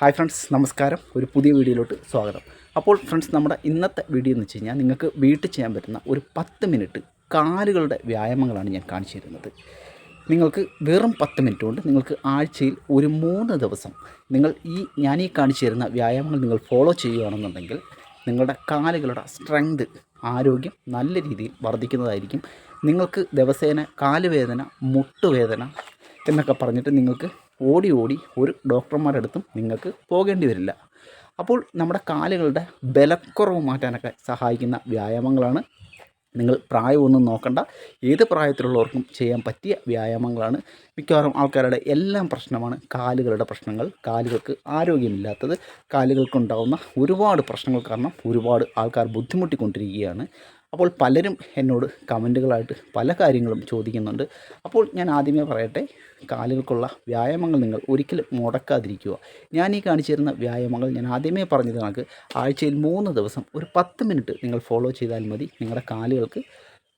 Hi friends നമസ്കാരം. ഒരു പുതിയ വീഡിയോയിലോട്ട് സ്വാഗതം. അപ്പോൾ ഫ്രണ്ട്സ് നമ്മുടെ ഇന്നത്തെ വീഡിയോ എന്ന് വെച്ച് കഴിഞ്ഞാൽ നിങ്ങൾക്ക് വീട്ടിൽ ചെയ്യാൻ പറ്റുന്ന ഒരു പത്ത് മിനിറ്റ് കാലുകളുടെ വ്യായാമങ്ങളാണ് ഞാൻ കാണിച്ചു തരുന്നത്. നിങ്ങൾക്ക് വെറും പത്ത് മിനിറ്റ് കൊണ്ട് നിങ്ങൾക്ക് ആഴ്ചയിൽ ഒരു മൂന്ന് ദിവസം നിങ്ങൾ ഈ ഞാൻ ഈ കാണിച്ചു തരുന്ന വ്യായാമങ്ങൾ നിങ്ങൾ ഫോളോ ചെയ്യുകയാണെന്നുണ്ടെങ്കിൽ നിങ്ങളുടെ കാലുകളുടെ സ്ട്രെങ്ത് ആരോഗ്യം നല്ല രീതിയിൽ വർദ്ധിക്കുന്നതായിരിക്കും. നിങ്ങൾക്ക് ദിവസേന കാലുവേദന മുട്ടുവേദന എന്നൊക്കെ പറഞ്ഞിട്ട് നിങ്ങൾക്ക് ഓടി ഓടി ഒരു ഡോക്ടർമാരുടെ അടുത്തും നിങ്ങൾക്ക് പോകേണ്ടി വരില്ല. അപ്പോൾ നമ്മുടെ കാലുകളുടെ ബലക്കുറവ് മാറ്റാനൊക്കെ സഹായിക്കുന്ന വ്യായാമങ്ങളാണ് നിങ്ങൾ പ്രായമൊന്നും നോക്കണ്ട. ഏത് പ്രായത്തിലുള്ളവർക്കും ചെയ്യാൻ പറ്റിയ വ്യായാമങ്ങളാണ്. മിക്കവാറും ആൾക്കാരുടെ എല്ലാം പ്രശ്നമാണ് കാലുകളുടെ പ്രശ്നങ്ങൾ. കാലുകൾക്ക് ആരോഗ്യമില്ലാത്തത് കാലുകൾക്കുണ്ടാകുന്ന ഒരുപാട് പ്രശ്നങ്ങൾ കാരണം ഒരുപാട് ആൾക്കാർ ബുദ്ധിമുട്ടിക്കൊണ്ടിരിക്കുകയാണ്. അപ്പോൾ പലരും എന്നോട് കമന്റുകളായിട്ട് പല കാര്യങ്ങളും ചോദിക്കുന്നുണ്ട്. അപ്പോൾ ഞാൻ ആദ്യമേ പറയട്ടെ കാലുകൾക്കുള്ള വ്യായാമങ്ങൾ നിങ്ങൾ ഒരിക്കലും മുടക്കാതിരിക്കുക. ഞാൻ ഈ കാണിച്ചു തരുന്ന വ്യായാമങ്ങൾ ഞാൻ ആദ്യമേ പറഞ്ഞത് കണക്ക് ആഴ്ചയിൽ മൂന്ന് ദിവസം ഒരു പത്ത് മിനിറ്റ് നിങ്ങൾ ഫോളോ ചെയ്താൽ മതി. നിങ്ങളുടെ കാലുകൾക്ക്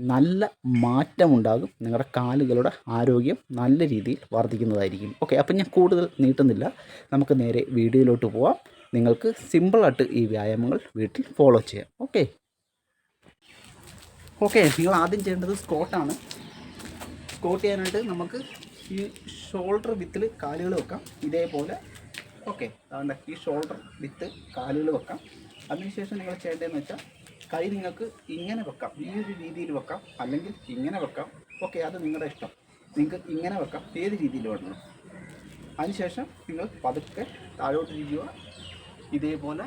നല്ല മാറ്റമുണ്ടാകും. നിങ്ങളുടെ കാലുകളുടെ ആരോഗ്യം നല്ല രീതിയിൽ വർദ്ധിക്കുന്നതായിരിക്കും. ഓക്കെ അപ്പം ഞാൻ കൂടുതൽ നീട്ടുന്നില്ല. നമുക്ക് നേരെ വീഡിയോയിലോട്ട് പോവാം. നിങ്ങൾക്ക് സിമ്പിളായിട്ട് ഈ വ്യായാമങ്ങൾ വീട്ടിൽ ഫോളോ ചെയ്യാം. ഓക്കെ. ഓക്കെ നിങ്ങൾ ആദ്യം ചെയ്യേണ്ടത് സ്കോട്ടാണ് സ്കോട്ട് ചെയ്യാനായിട്ട് നമുക്ക് ഈ ഷോൾഡർ വിത്തിൽ കാലുകൾ വെക്കാം. ഇതേപോലെ. ഓക്കെ അതുകൊണ്ട് ഈ ഷോൾഡർ വിത്ത് കാലുകൾ വെക്കാം. അതിനുശേഷം നിങ്ങൾ ചെയ്യേണ്ടതെന്ന് വെച്ചാൽ കൈ നിങ്ങൾക്ക് ഇങ്ങനെ വെക്കാം. ഈ ഒരു രീതിയിൽ വെക്കാം. അല്ലെങ്കിൽ ഇങ്ങനെ വെക്കാം. ഓക്കെ അത് നിങ്ങളുടെ ഇഷ്ടം. നിങ്ങൾക്ക് ഇങ്ങനെ വെക്കാം. ഏത് രീതിയിൽ വേണം അതിനുശേഷം നിങ്ങൾ പതുക്കെ താഴോട്ട് ഇരിക്കുക. ഇതേപോലെ.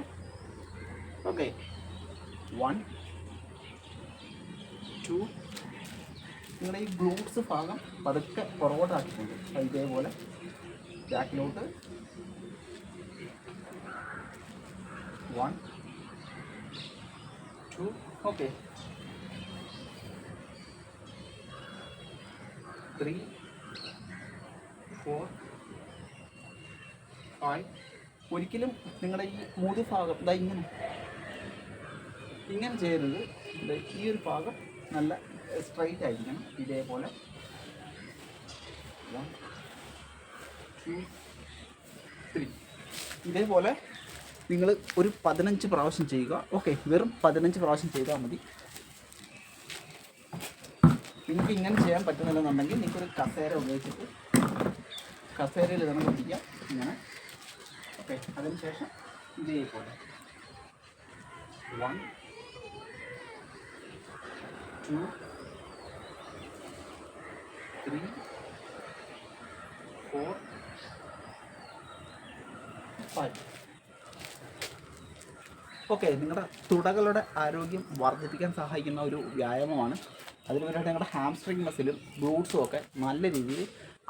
Okay one two. നിങ്ങളുടെ ഈ ഗ്ലൂട്ട്സ് ഭാഗം പതുക്കെ പുറകോട്ടാക്കിക്കൊണ്ട് ഇതേപോലെ ബാക്കിലോട്ട് one two okay three four five ഒരിക്കലും നിങ്ങളുടെ ഈ മൂന്ന് ഭാഗം ഇതാ ഇങ്ങനെ. ഇങ്ങനെ ചെയ്യരുത്. ഈ ഒരു ഭാഗം നല്ല സ്ട്രൈറ്റ് ആയിരിക്കണം. ഇതേപോലെ. വൺ ടു ത്രീ ഇതേപോലെ നിങ്ങൾ ഒരു പതിനഞ്ച് പ്രാവശ്യം ചെയ്യുക. ഓക്കെ വെറും പതിനഞ്ച് പ്രാവശ്യം ചെയ്താൽ മതി. നിങ്ങൾക്ക് ഇങ്ങനെ ചെയ്യാൻ പറ്റുന്നില്ലെന്നുണ്ടെങ്കിൽ നിങ്ങൾക്കൊരു കസേര ഉപയോഗിച്ചിട്ട് കസേരയിൽ ഇതാണ് പിടിക്കാം ഇങ്ങനെ. ഓക്കെ അതിനുശേഷം ഇതേപോലെ. One two three four five okay നിങ്ങളുടെ തുടകളുടെ ആരോഗ്യം വർദ്ധിപ്പിക്കാൻ സഹായിക്കുന്ന ഒരു വ്യായാമമാണ്. അതിനുവേണ്ടി നിങ്ങളുടെ ഹാംസ്ട്രിങ് മസിലും ബ്ലൂട്ട്സും ഒക്കെ നല്ല രീതിയിൽ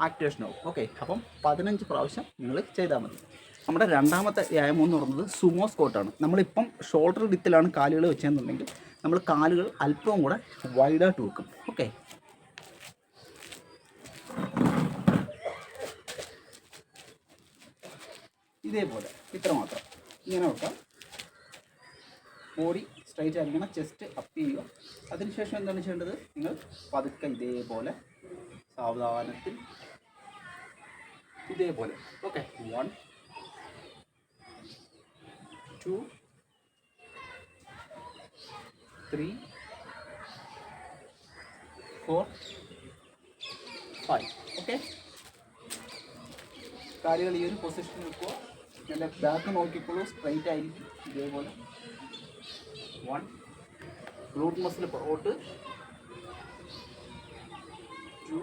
ആക്ടിവേഷൻ ആവും. ഓക്കെ അപ്പം പതിനഞ്ച് പ്രാവശ്യം നിങ്ങൾ ചെയ്താൽ മതി. നമ്മുടെ രണ്ടാമത്തെ വ്യായാമം എന്ന് പറയുന്നത് സുമോ സ്കോട്ടാണ് നമ്മളിപ്പം ഷോൾഡർ ഡിത്തിലാണ് കാലുകൾ വെച്ചതെന്നുണ്ടെങ്കിൽ നമ്മൾ കാലുകൾ അല്പവും കൂടെ വൈഡായിട്ട് വെക്കും. ഓക്കെ ഇതേപോലെ ഇത്ര മാത്രം. ഇങ്ങനെ വെക്കാം ബോഡി സ്ട്രൈറ്റ് ആയിരിക്കണം ചെസ്റ്റ് അപ്പ് ചെയ്യുക. അതിനുശേഷം എന്താണ് ചെയ്യേണ്ടത്? നിങ്ങൾ പതുക്കെ ഇതേപോലെ സാവധാനത്തിൽ ഇതേപോലെ. Okay one two three four five okay കാലുകൾ ഈ ഒരു പൊസിഷനിൽ നിൽക്കുക എന്റെ ബാക്ക് നോക്കിക്കോളൂ സ്ട്രൈറ്റ് ആയിരിക്കും. ഇതേപോലെ. വൺ ഗ്ലൂട്ട് മസിൽ പുറകോട്ട്. ടു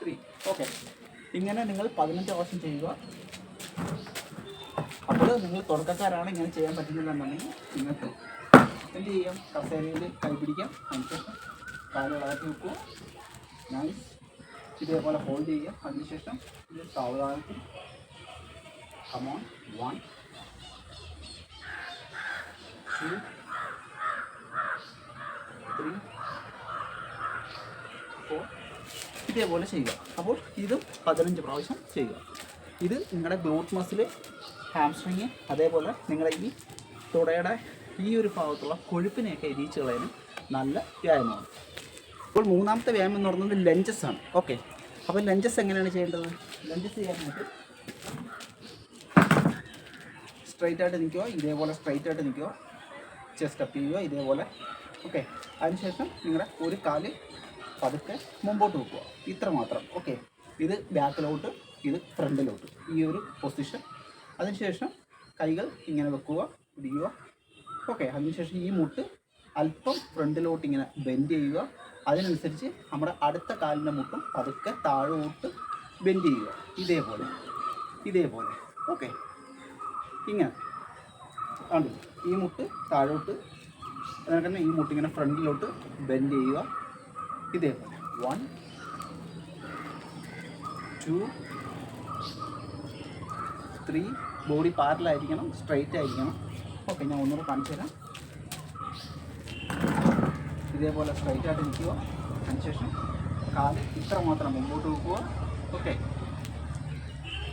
ത്രീ ഓക്കെ ഇങ്ങനെ നിങ്ങൾ പതിനഞ്ച് പ്രാവശ്യം ചെയ്യുക. അപ്പോൾ നിങ്ങൾ തുടക്കക്കാരാണ് ഇങ്ങനെ ചെയ്യാൻ പറ്റുന്നില്ല എന്നുണ്ടെങ്കിൽ നിങ്ങൾക്ക് എന്ത് ചെയ്യാം. കസേരയിൽ കൈ പിടിക്കാം. അതിനുശേഷം വളർത്തി വെക്കുക. നൈസ് ഇതേപോലെ ഹോൾഡ് ചെയ്യാം അതിനുശേഷം ഇത് സാവധാനത്തിൽ come on one two three four ഇതേപോലെ ചെയ്യുക. അപ്പോൾ ഇതും പതിനഞ്ച് പ്രാവശ്യം ചെയ്യുക. ഇത് നിങ്ങളുടെ ഗ്ലൂട്ട് മസിൽ ഹാംസ്ട്രിങ് അതേപോലെ നിങ്ങളുടെ ഈ തുടയുടെ ഈ ഒരു ഭാഗത്തുള്ള കൊഴുപ്പിനെയൊക്കെ എരിയിച്ച് കളയാനും നല്ല വ്യായാമമാണ്. അപ്പോൾ മൂന്നാമത്തെ വ്യായാമം എന്ന് പറയുന്നത് ലഞ്ചസ് ആണ്. ഓക്കെ അപ്പോൾ ലഞ്ചസ് എങ്ങനെയാണ് ചെയ്യേണ്ടത്? ലഞ്ചസ് ചെയ്യാനായിട്ട് സ്ട്രൈറ്റ് ആയിട്ട് നിൽക്കുക ഇതേപോലെ സ്ട്രൈറ്റ് ആയിട്ട് നിൽക്കുക ചെസ്റ്റ് അപ്പ് ചെയ്യുക ഇതേപോലെ. ഓക്കെ അതിനുശേഷം നിങ്ങളുടെ ഒരു കാൽ പതുക്കെ മുമ്പോട്ട് വെക്കുക. ഇത്ര മാത്രം. ഓക്കെ ഇത് ബാക്കിലോട്ട് ഇത് ഫ്രണ്ടിലോട്ട് ഈ ഒരു പൊസിഷൻ അതിനുശേഷം കൈകൾ ഇങ്ങനെ വെക്കുക ഇടിക്കുക ഓക്കെ അതിനുശേഷം ഈ മുട്ട് അല്പം ഫ്രണ്ടിലോട്ട് ഇങ്ങനെ ബെൻഡ് ചെയ്യുക. അതിനനുസരിച്ച് നമ്മുടെ അടുത്ത കാലിന്റെ മുട്ടും പതുക്കെ താഴോട്ട് ബെൻഡ് ചെയ്യുക. ഇതേപോലെ ഇതേപോലെ. ഓക്കെ. ഇങ്ങനെ. കണ്ടു? ഈ മുട്ട് താഴോട്ട് അതുപോലെ ഈ മുട്ട് ഇങ്ങനെ ഫ്രണ്ടിലോട്ട് ബെൻഡ് ചെയ്യുക. ഇതേപോലെ. വൺ ടു ത്രീ ബോഡി പാരലായിരിക്കണം സ്ട്രൈറ്റ് ആയിരിക്കണം. ഓക്കെ ഞാൻ ഒന്നുകൂടെ കാണിച്ചു തരാം. ഇതേപോലെ സ്ട്രൈറ്റ് ആയിട്ട് നിൽക്കുക. അതിനുശേഷം കാൽ ഇത്ര മാത്രം മുമ്പോട്ട് വെക്കുക. ഓക്കെ.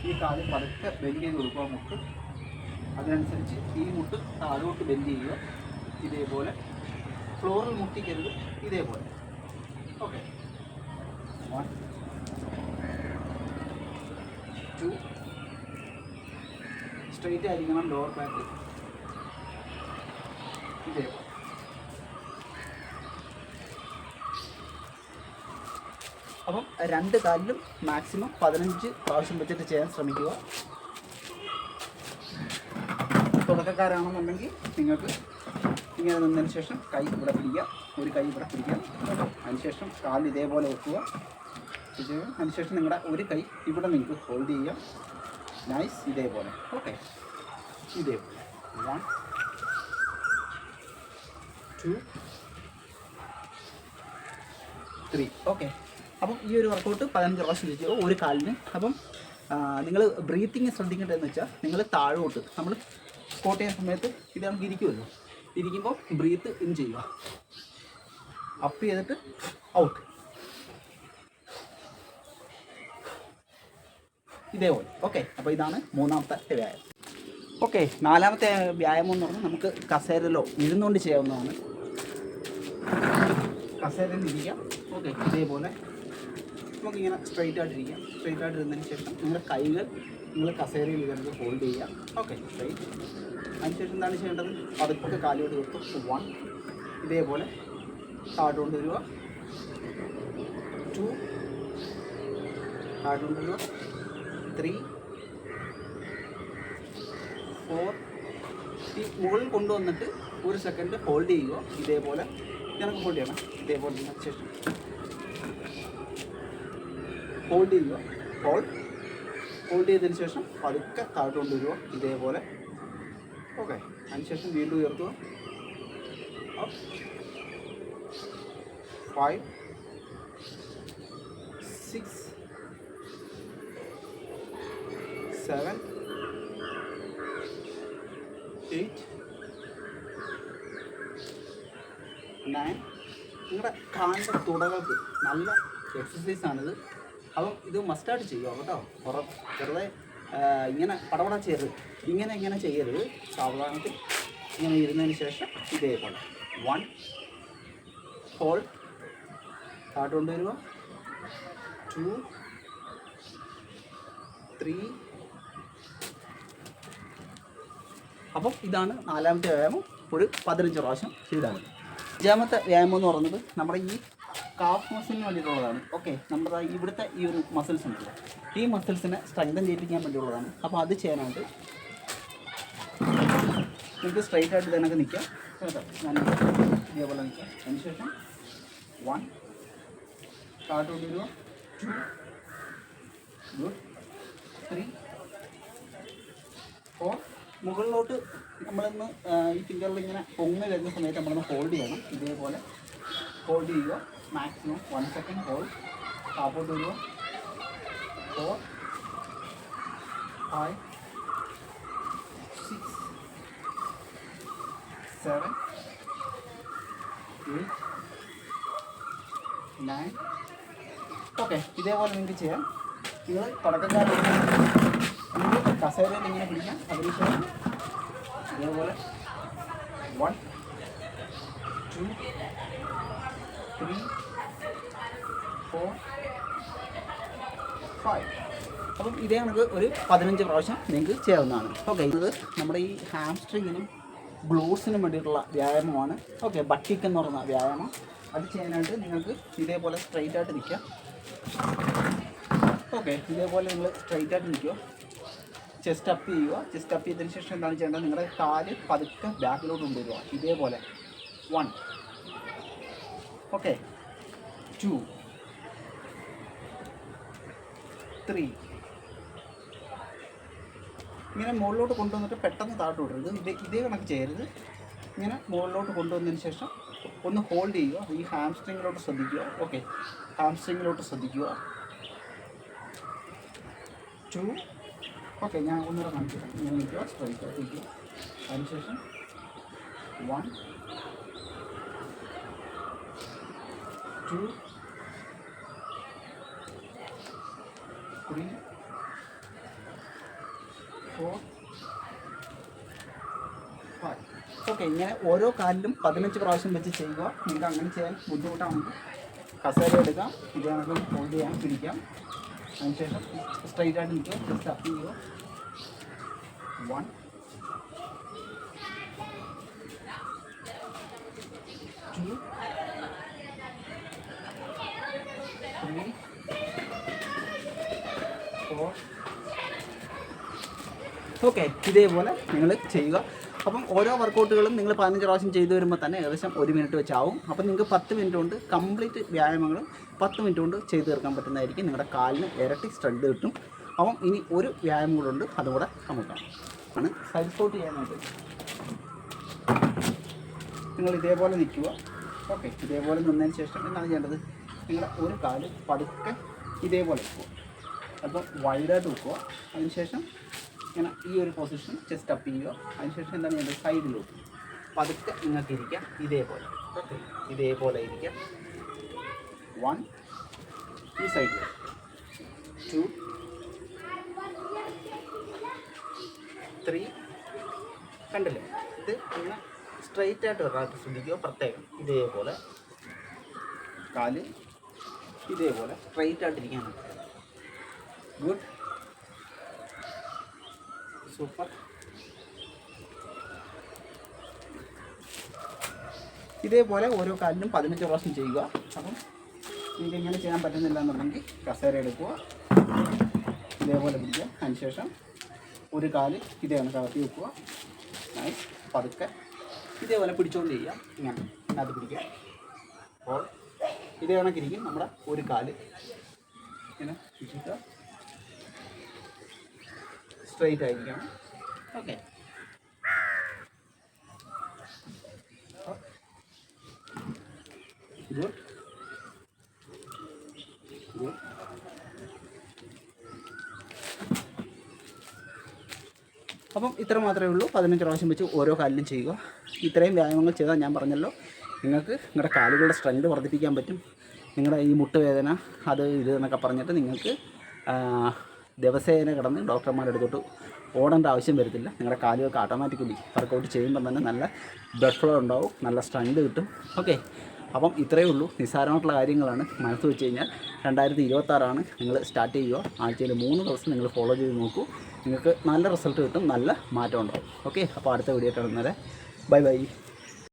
ഈ കാൽ പതുക്കെ ബെൻഡ് ചെയ്ത് കൊടുക്കുക മുട്ട്. അതിനനുസരിച്ച് ഈ മുട്ട് താഴോട്ട് ബെൻഡ് ചെയ്യുക. ഇതേപോലെ. ഫ്ലോറിൽ മുട്ടിക്കരുത്. ഇതേപോലെ. ഓക്കെ. വൺ ടു സ്ട്രൈറ്റ് ആയിരിക്കണം ലോവർ ബാക്ക് ഇതേപോലെ അപ്പം രണ്ട് കാലിലും മാക്സിമം പതിനഞ്ച് പ്രാവശ്യം വെച്ചിട്ട് ചെയ്യാൻ ശ്രമിക്കുക. തുടക്കക്കാരാണെന്നുണ്ടെങ്കിൽ നിങ്ങൾക്ക് ഇങ്ങനെ നിന്നതിന് ശേഷം കൈ ഇവിടെ പിടിക്കുക. ഒരു കൈ ഇവിടെ പിടിക്കുക. കേട്ടോ അതിനുശേഷം കാൽ ഇതേപോലെ വെക്കുക. അതിനുശേഷം നിങ്ങളുടെ ഒരു കൈ ഇവിടെ നിങ്ങൾക്ക് ഹോൾഡ് ചെയ്യാം നൈസ് ഇതേപോലെ. ഓക്കെ ഇതേപോലെ. വൺ ടു ത്രീ ഓക്കെ അപ്പം ഈ ഒരു വർക്കൗട്ട് പതിനഞ്ച് പ്രാവശ്യം ചെയ്യുക ഒരു കാലിന്. അപ്പം നിങ്ങൾ ബ്രീത്തിങ് ശ്രദ്ധിക്കേണ്ടതെന്ന് വെച്ചാൽ നിങ്ങൾ താഴോട്ട് നമ്മൾ സ്കോട്ട് ചെയ്യുന്ന സമയത്ത് ഇത് നമുക്ക് ഇരിക്കുമല്ലോ. ഇരിക്കുമ്പോൾ ബ്രീത്ത് ഇൻ ചെയ്യുക. അപ്പ് ചെയ്തിട്ട് ഔട്ട് ഇതേപോലെ. ഓക്കെ അപ്പോൾ ഇതാണ് മൂന്നാമത്തെ വ്യായാമം. ഓക്കെ നാലാമത്തെ വ്യായാമം എന്ന് പറഞ്ഞാൽ നമുക്ക് കസേരയിലോ ഇരുന്നുകൊണ്ട് ചെയ്യാവുന്നതാണ്. കസേരയിൽ ഇരിക്കാം ഓക്കെ ഇതേപോലെ നമുക്കിങ്ങനെ ആയിട്ട് ഇരിക്കാം സ്ട്രെയിറ്റ് ആയിട്ട് ഇരുന്നതിന് ശേഷം നിങ്ങളുടെ കൈകൾ നിങ്ങൾ കസേരയിൽ ഇരുന്ന് ഹോൾഡ് ചെയ്യാം. ഓക്കെ സ്ട്രെയിറ്റ് അതിനുശേഷം എന്താണ് ചെയ്യേണ്ടത്? പതുക്കെ കാലോട്ട് വെക്കും വൺ ഇതേപോലെ താഴോട്ട് വരിക. ടു താഴോട്ട് വരിക. ത്രീ ഫോർ ഈ മുകളിൽ കൊണ്ടുവന്നിട്ട് ഒരു സെക്കൻഡ് ഹോൾഡ് ചെയ്യുക. ഇതേപോലെ ഞങ്ങൾക്ക് ഹോൾഡ് ചെയ്യണം. ഇതേപോലെ ശേഷം. ഹോൾഡ് ചെയ്യുക ഹോൾഡ് ഹോൾഡ് ചെയ്തതിന് ശേഷം പതുക്കെ താഴോട്ട് കൊണ്ടുവരിക ഇതേപോലെ. ഓക്കെ അതിനുശേഷം വീണ്ടും ഉയർത്തുക five six seven eight nine നിങ്ങളുടെ കാലിന്റെ തുടകൾക്ക് നല്ല എക്സസൈസാണിത് അപ്പം ഇത് മസ്റ്റായിട്ട് ചെയ്യുക കേട്ടോ. കുറ വെറുതെ ഇങ്ങനെ പടപട ചെയ്യരുത്. ഇങ്ങനെ ഇങ്ങനെ ചെയ്യരുത്. സാവധാനത്തിൽ ഇങ്ങനെ ഇരുന്നതിന് ശേഷം ഇതേപോലെ. വൺ ഹോൾ താഴോട്ട് കൊണ്ടുവരിക. ടു ത്രീ അപ്പം ഇതാണ് നാലാമത്തെ വ്യായാമം. ഒരു പതിനഞ്ച് പ്രാവശ്യം ചെയ്താൽ മതി. അഞ്ചാമത്തെ വ്യായാമം എന്ന് പറയുന്നത് നമ്മുടെ ഈ കാഫ് മസിലിന് വേണ്ടിയിട്ടുള്ളതാണ്. ഓക്കെ നമ്മുടെ ഇവിടുത്തെ ഈ ഒരു മസിൽസ് ഉണ്ടല്ലോ. ഈ മസിൽസിനെ സ്ട്രെങ്തൻ ചെയ്യിപ്പിക്കാൻ വേണ്ടിയുള്ളതാണ് അപ്പോൾ അത് ചെയ്യാനായിട്ട് നിങ്ങൾക്ക് സ്ട്രൈറ്റ് ആയിട്ട് തന്നെ നിൽക്കാം ഞാൻ ഇതേപോലെ നിൽക്കാം അതിനുശേഷം വൺ സ്റ്റാർട്ട് കൊണ്ടുവരിക ടു ഗുഡ് ത്രീ ഫോർ മുകളിലോട്ട് നമ്മളിന്ന് ഈ ഫിംഗറിൽ ഇങ്ങനെ പൊങ്ങി വരുന്ന സമയത്ത് നമ്മളൊന്ന് ഹോൾഡ് ചെയ്യണം. ഇതേപോലെ ഹോൾഡ് ചെയ്യുക. മാക്സിമം വൺ സെക്കൻഡ് ഹോൾഡ് താപ്പോട്ട് വരിക four five six seven eight nine okay ഇതേപോലെ നിങ്ങൾക്ക് ചെയ്യാം. നിങ്ങൾ തുടക്കക്കാരാണ് കസേരയിൽ ഇങ്ങനെ പിടിക്കാം. അതിനുശേഷം ഇതേപോലെ one two three four five അപ്പം ഇതേ നമുക്ക് ഒരു പതിനഞ്ച് പ്രാവശ്യം നിങ്ങൾക്ക് ചെയ്യാവുന്നതാണ് ഓക്കെ ഇത് നമ്മുടെ ഈ ഹാംസ്ട്രിങ്ങിനും ഗ്ലൂസിനും വേണ്ടിയിട്ടുള്ള വ്യായാമമാണ്. ഓക്കെ ബട്ടിക്ക് എന്ന് പറയുന്ന വ്യായാമം. അത് ചെയ്യാനായിട്ട് നിങ്ങൾക്ക് ഇതേപോലെ സ്ട്രെയിറ്റ് ആയിട്ട് നിൽക്കുക ഓക്കെ ഇതേപോലെ നിങ്ങൾ സ്ട്രെയിറ്റ് ആയിട്ട് നിൽക്കുക. ചെസ്റ്റ് അപ്പ് ചെയ്യുക. ചെസ്റ്റ് അപ്പ് ചെയ്തതിന് ശേഷം എന്താണ് ചെയ്യേണ്ടത്? നിങ്ങളുടെ കാൽ പതുക്കെ ബാക്കിലോട്ട് കൊണ്ടുവരിക ഇതേപോലെ. വൺ ഓക്കെ ടു ത്രീ ഇങ്ങനെ മുകളിലോട്ട് കൊണ്ടുവന്നിട്ട് പെട്ടെന്ന് താഴോട്ട് വിടരുത്. ഇതേ ഇതേ കണക്ക് ചെയ്യരുത്. ഇങ്ങനെ മുകളിലോട്ട് കൊണ്ടുവന്നതിന് ശേഷം ഒന്ന് ഹോൾഡ് ചെയ്യുക. ഈ ഹാംസ്ട്രിങ്ങിലോട്ട് ശ്രദ്ധിക്കുക. ഓക്കെ ഹാംസ്ട്രിങ്ങിലോട്ട് ശ്രദ്ധിക്കുക. ടു ഓക്കെ ഞാൻ ഒന്നുകൂടെ കാണിച്ചു തരാം. ഇങ്ങനെ നിൽക്കുക സ്ട്രൈറ്റ് നിൽക്കുക അതിനുശേഷം one two three four five okay ഇങ്ങനെ ഓരോ കാലിലും പതിനഞ്ച് പ്രാവശ്യം വെച്ച് ചെയ്യുക. നിങ്ങൾക്ക് അങ്ങനെ ചെയ്യാൻ ബുദ്ധിമുട്ടാണെങ്കിൽ കസേര എടുക്കാം. ഇത് കണക്ക് ഹോൾഡ് ചെയ്യാം പിടിക്കാം. അതിനുശേഷം സ്ട്രൈറ്റ് ആയിട്ട് നിൽക്കുക ജസ്റ്റ് ചെയ്യുക. One two three four okay ഇതേപോലെ നിങ്ങൾ ചെയ്യുക. അപ്പം ഓരോ വർക്കൗട്ടുകളും നിങ്ങൾ പതിനഞ്ച് പ്രാവശ്യം ചെയ്തു വരുമ്പോൾ തന്നെ ഏകദേശം ഒരു മിനിറ്റ് വെച്ചാവും. അപ്പം നിങ്ങൾക്ക് പത്ത് മിനിറ്റ് കൊണ്ട് കംപ്ലീറ്റ് വ്യായാമങ്ങളും പത്ത് മിനിറ്റ് കൊണ്ട് ചെയ്തു തീർക്കാൻ പറ്റുന്നതായിരിക്കും. നിങ്ങളുടെ കാലിന് ഇരട്ടി സ്ട്രെഡ് കിട്ടും. അപ്പം ഇനി ഒരു വ്യായാമം കൂടെ ഉണ്ട് അതും കൂടെ നമുക്ക് ആണ് സൈഡ് സ്പോട്ട് ചെയ്യാനായിട്ട് നിങ്ങൾ ഇതേപോലെ നിൽക്കുക. ഓക്കെ ഇതേപോലെ നിന്നതിന് ശേഷം എന്താണ് ചെയ്യേണ്ടത്? നിങ്ങളുടെ ഒരു കാൽ പതുക്കെ ഇതേപോലെ വെക്കുക അപ്പം വൈഡായിട്ട് വെക്കുക അതിനുശേഷം ഇങ്ങനെ ഈ ഒരു പൊസിഷൻ ചെസ്റ്റ് അപ്പ് ചെയ്യുക. അതിനുശേഷം എന്താണ് ചെയ്യേണ്ടത്? സൈഡിലോട്ട് പതുക്കെ നിങ്ങൾക്ക് ഇരിക്കാം ഇതേപോലെ. ഓക്കെ ഇതേപോലെ ഇരിക്കാം വൺ ഈ സൈഡിൽ ടു ത്രീ കണ്ടില്ലേ? ഇത് ഇങ്ങനെ സ്ട്രെയിറ്റ് ആയിട്ട് ഒരാൾക്ക് ശ്രദ്ധിക്കുക. പ്രത്യേകം. ഇതേപോലെ. കാൽ. ഇതേപോലെ. സ്ട്രെയിറ്റ് ആയിട്ടിരിക്കാൻ ഗുഡ് സൂപ്പർ. ഇതേപോലെ ഓരോ കാലിനും പതിനഞ്ച് പ്രാവശ്യം ചെയ്യുക. അപ്പം നിങ്ങൾക്ക് ഇങ്ങനെ ചെയ്യാൻ പറ്റുന്നില്ല എന്നുണ്ടെങ്കിൽ കസേര എടുക്കുക. ഇതേപോലെ പിടിക്കുക. അതിനുശേഷം ഒരു കാൽ ഇതേ കണക്ക് അകത്തി വെക്കുക. നൈസ് പതുക്കെ ഇതേപോലെ പിടിച്ചുകൊണ്ട് ചെയ്യുക. ഇങ്ങനെ അത് പിടിക്കുക. അപ്പോൾ ഇതേ കണക്കിരിക്കും നമ്മുടെ ഒരു കാൽ. ഇങ്ങനെ പിടിക്കുക സ്ട്രെയിറ്റ് ആയിരിക്കണം. ഓക്കെ ഗുഡ് ഗുഡ് അപ്പം ഇത്ര മാത്രമേ ഉള്ളൂ. പതിനഞ്ച് പ്രാവശ്യം വെച്ച് ഓരോ കാലിലും ചെയ്യുക. ഇത്രയും വ്യായാമങ്ങൾ ചെയ്താൽ ഞാൻ പറഞ്ഞല്ലോ. നിങ്ങൾക്ക് നിങ്ങളുടെ കാലുകളുടെ സ്ട്രെങ്ത് വർദ്ധിപ്പിക്കാൻ പറ്റും. നിങ്ങളുടെ ഈ മുട്ടുവേദന അത് ഇത് എന്നൊക്കെ പറഞ്ഞിട്ട് നിങ്ങൾക്ക് ദിവസേന കിടന്ന് ഡോക്ടർമാരുടെ അടുത്തോട്ട് ഓടേണ്ട ആവശ്യം വരത്തില്ല. നിങ്ങളുടെ കാലുകൾക്ക് ഓട്ടോമാറ്റിക്കലി വർക്കൗട്ട് ചെയ്യുമ്പോൾ തന്നെ നല്ല ബ്ലഡ് ഫ്ലോ ഉണ്ടാവും നല്ല സ്ട്രെങ്ത് കിട്ടും. ഓക്കെ അപ്പം ഇത്രയേ ഉള്ളൂ. നിസ്സാരമായിട്ടുള്ള കാര്യങ്ങളാണ് മനസ്സ് വെച്ച് കഴിഞ്ഞാൽ രണ്ടായിരത്തി ഇരുപത്താറാണ് നിങ്ങൾ സ്റ്റാർട്ട് ചെയ്യുക. ആഴ്ചയിൽ മൂന്ന് ദിവസം നിങ്ങൾ ഫോളോ ചെയ്ത് നോക്കൂ. നിങ്ങൾക്ക് നല്ല റിസൾട്ട് കിട്ടും നല്ല മാറ്റം ഉണ്ടാവും. ഓക്കെ അപ്പോൾ അടുത്ത വീഡിയോ കാണുന്നവരെ ബൈ ബൈ